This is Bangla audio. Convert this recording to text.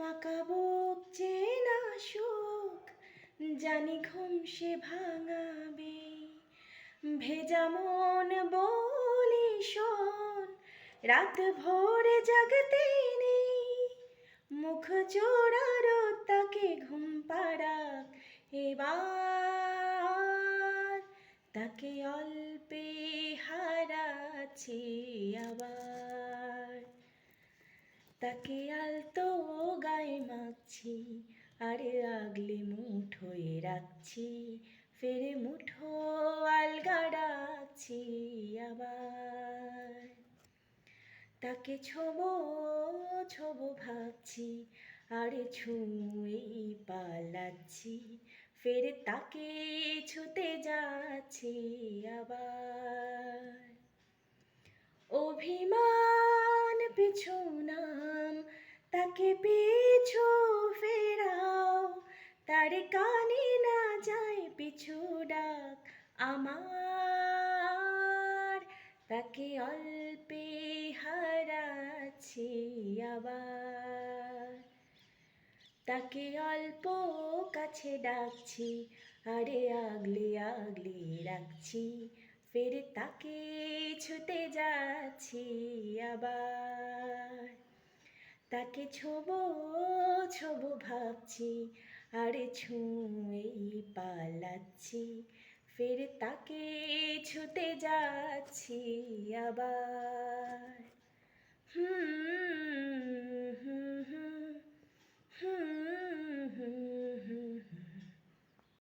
ফাঁকা বুক চেনা সুখ, জানি ঘুম সে ভাঙাবে। ভেজা মন, বলি শোন, রাত ভোরে জাগতে নেই। মুখ চোরার, তাকে ঘুম পাড়াক, এবার তাকে অল্পে হারাচ্ছি আবার। তাকে আলতো গায়ে মাখছি, আরে আগলে মুঠোয় রাখছি, ফেরে মুঠো আলগা রাখছি আবার। তাকে ছোবো ছোবো ভাবছি, আরে ছুঁয়েই পালাচ্ছি, ফের তাকে ছুতে যাচ্ছি আবার। তাকে অল্পে হারাচ্ছি আবার। তাকে অল্প কাছে ডাকছি, আরে আগলে আগলে রাখছি, ফের তাকে ছুতে যাচ্ছি আবার। তাকে ছোবো ছোবো ভাবছি, আরে ছুঁয়েই পালাচ্ছি, ফের তাকে ছুতে যাচ্ছি আবার। হুম।